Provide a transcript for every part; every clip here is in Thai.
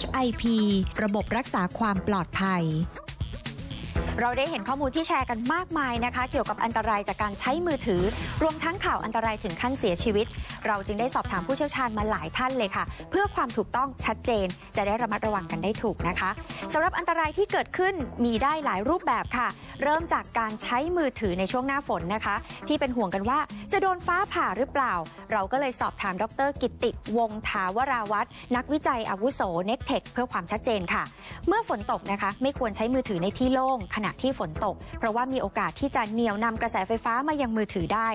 HIP ระบบรักษาความปลอดภัย เราได้เห็นข้อมูลที่แชร์กันมากมายนะคะ เกี่ยวกับอันตรายจากการใช้มือถือ รวมทั้งข่าวอันตรายถึงขั้นเสียชีวิต เราจึงได้สอบถามผู้เชี่ยวชาญมาหลายท่านเลยค่ะ เพื่อความถูกต้องชัดเจน จะได้ระมัดระวังกันได้ถูกนะคะสำหรับอันตรายที่เกิดขึ้นมีได้หลายรูปแบบค่ะ เริ่มจากการใช้มือถือในช่วงหน้าฝนนะคะ ที่เป็นห่วงกันว่าจะโดนฟ้าผ่าหรือเปล่า เราก็เลยสอบถามดร กิติวงถาวราวัฒน์นักวิจัยอาวุโสเน็กเทคเพื่อความชัดเจนค่ะ เมื่อฝนตกนะคะ ไม่ควรใช้มือถือในที่โล่งขณะที่ฝนตก เพราะว่ามีโอกาสที่จะเหนี่ยวนำกระแสไฟฟ้ามายังมือถือได้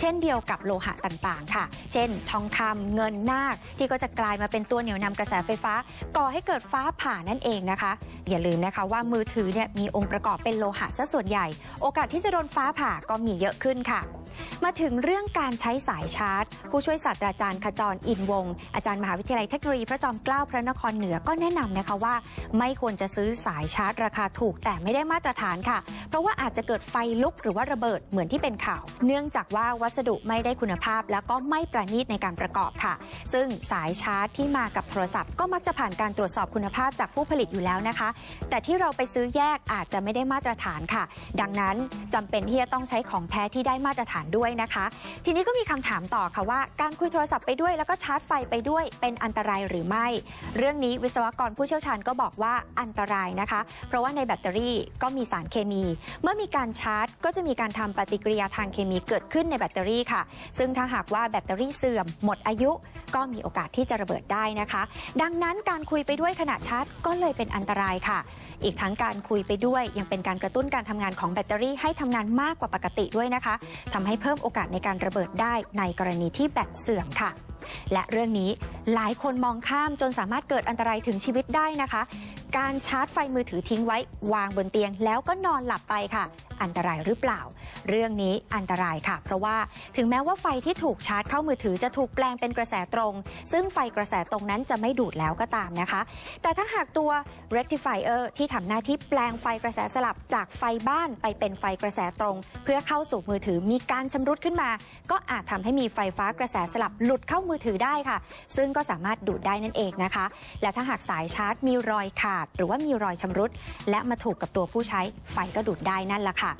เช่นเดียวกับโลหะต่างๆ ค่ะ เช่น ทองคำเงินนาคที่ก็จะกลายมาเป็นตัวเหนี่ยวนำกระแสไฟฟ้า ก่อให้เกิดฟ้าผ่านั่นเองนะคะ อย่าลืมนะคะว่ามือถือเนี่ยมีองค์ประกอบเป็นโลหะซะส่วนใหญ่ โอกาสที่จะโดนฟ้าผ่าก็มีเยอะขึ้นค่ะ มาถึงเรื่องการใช้สายชาร์จ ผู้ช่วยศาสตราจารย์ขจรอินวง อาจารย์มหาวิทยาลัยเทคโนโลยีพระจอมเกล้าพระนครเหนือก็แนะนำนะคะว่า ไม่ควรจะซื้อสายชาร์จ ราคาถูกแต่ไม่ได้มาตรฐานค่ะ เพราะว่าอาจจะเกิดไฟลุกหรือว่าระเบิดเหมือนที่เป็นข่าว เนื่องจากว่าวัสดุไม่ได้คุณภาพ แล้วก็ไม่ประณีตในการประกอบค่ะ ซึ่งสายชาร์จที่มากับโทรศัพท์ก็มักจะผ่านการตรวจสอบคุณภาพจากผู้ผลิตอยู่แล้วนะคะ แต่ที่เราไปซื้อแยกอาจจะไม่ได้มาตรฐานค่ะ ดังนั้นจำเป็นที่จะต้องใช้ของแท้ที่ได้มาตรฐานด้วยนะคะ ทีนี้ก็มีคำถามต่อค่ะว่า การคุยโทรศัพท์ไปด้วยแล้วก็ชาร์จไฟไปด้วยเป็นอันตรายหรือไม่ เรื่องนี้วิศวกรผู้เชี่ยวชาญก็บอกว่าอันตรายนะคะ เพราะว่าในแบตเตอรี่ก็มีสารเคมี เมื่อมีการชาร์จ ก็จะมีการทำปฏิกิริยาทางเคมีเกิดขึ้นในแบตเตอรี่ค่ะ ซึ่งถ้าหากว่าแบตเตอรี่เสื่อมหมดอายุ ก็มีโอกาสที่จะระเบิดได้นะคะ ดังนั้นการคุยไปด้วยขณะชาร์จ ก็เลยเป็นอันตรายค่ะ อีกทั้งการคุยไปด้วยยังเป็นการกระตุ้นการทำงานของแบตเตอรี่ให้ทำงานมากกว่าปกติด้วยนะคะทำให้เพิ่มโอกาสในการระเบิดได้ในกรณีที่แบตเสื่อมค่ะและเรื่องนี้หลายคนมองข้ามจนสามารถเกิดอันตรายถึงชีวิตได้นะคะ การชาร์จไฟมือถือทิ้งไว้วางบนเตียงแล้วก็นอนหลับไปค่ะ อันตรายหรือเปล่า เรื่องนี้อันตรายค่ะ เพราะว่าถึงแม้ว่าไฟที่ถูกชาร์จเข้ามือถือจะถูกแปลงเป็นกระแสตรง ซึ่งไฟกระแสตรงนั้นจะไม่ดูดแล้วก็ตามนะคะ แต่ถ้าหากตัว rectifier ที่ทำหน้าที่แปลงไฟกระแสสลับจากไฟบ้านไปเป็นไฟกระแสตรง เพื่อเข้าสู่มือถือมีการชำรุดขึ้นมา ก็อาจทำให้มีไฟฟ้ากระแสสลับหลุดเข้ามือถือได้ค่ะ ซึ่งก็สามารถดูดได้นั่นเองนะคะ และถ้าหากสายชาร์จมีรอยขาด หรือว่ามีรอยชำรุด และมาถูกกับตัวผู้ใช้ไฟก็ดูดได้นั่นแหละค่ะ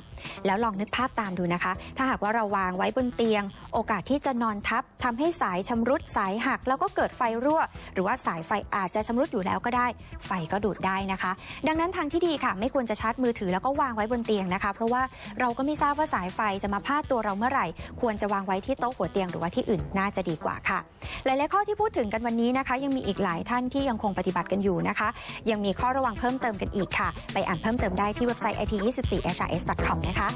แล้วลองนึกภาพตามดูนะคะ ถ้าหากว่าเราวางไว้บนเตียง โอกาสที่จะนอนทับทำให้สายชำรุดสายหัก แล้วก็เกิดไฟรั่ว หรือว่าสายไฟอาจจะชำรุดอยู่แล้วก็ได้ ไฟก็ดูดได้นะคะ ดังนั้นทางที่ดีค่ะ ไม่ควรจะชาร์จมือถือแล้วก็วางไว้บนเตียงนะคะ เพราะว่าเราก็ไม่ทราบว่าสายไฟจะมาพาดตัวเราเมื่อไหร่ ควรจะวางไว้ที่โต๊ะหัวเตียงหรือว่าที่อื่นน่าจะดีกว่าค่ะ หลายๆข้อที่พูดถึงกันวันนี้นะคะ ยังมีอีกหลายท่านที่ยังคงปฏิบัติกันอยู่นะคะ ยังมีข้อระวังเพิ่มเติมกันอีกค่ะ ไปอ่านเพิ่มเติมได้ที่เว็บไซต์ it24hrs.com นะคะ